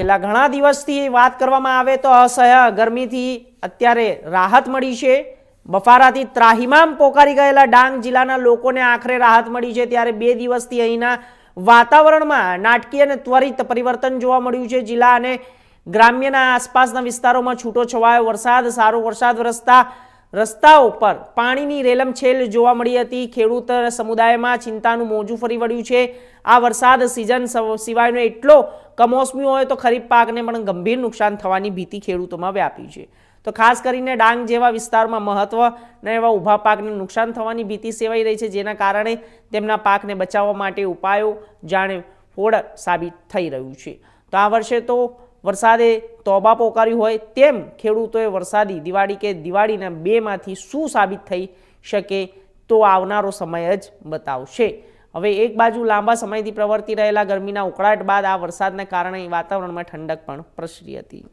છેલ્લા ઘણા દિવસથી વાત કરવામાં આવે તો અસહ્ય ગરમીથી અત્યારે રાહત મળી છે. બફારાથી ત્રાહિમામ પોકારી ગયેલા ડાંગ જિલ્લાના લોકોને આખરે રાહત મળી છે. ત્યારે બે દિવસથી અહીંના વાતાવરણમાં નાટકીય અને ત્વરિત પરિવર્તન જોવા મળ્યું છે. જિલ્લા અને ગ્રામ્યના આસપાસના વિસ્તારોમાં છૂટો છવાયો વરસાદ, સારો વરસાદ વરસતા રસ્તાઓ પર પાણીની રેલમછેલ જોવા મળી હતી. ખેડૂત સમુદાયમાં ચિંતાનું મોજું ફરી વળ્યું છે. આ વરસાદ સિઝન સિવાયનો એટલો કમોસમી હોય તો ખરીફ પાકને પણ ગંભીર નુકસાન થવાની ભીતિ ખેડૂતોમાં વ્યાપી છે. તો ખાસ કરીને ડાંગ જેવા વિસ્તારમાં મહત્વના એવા ઊભા પાકને નુકસાન થવાની ભીતિ સેવાઈ રહી છે, જેના કારણે તેમના પાકને બચાવવા માટે ઉપાયો જાણે ફોડ સાબિત થઈ રહ્યું છે. તો આ વર્ષે તો વરસાદે તોબા પોકાર્યું હોય તેમ ખેડૂતોએ વરસાદી દિવાળી કે દિવાળીના બેમાંથી શું સાબિત થઈ શકે તો આવનારો સમય જ બતાવશે. હવે એક બાજુ લાંબા સમયથી પ્રવર્તી રહેલા ગરમીના ઉકળાટ બાદ આ વરસાદને કારણે વાતાવરણમાં ઠંડક પણ પ્રસરી હતી.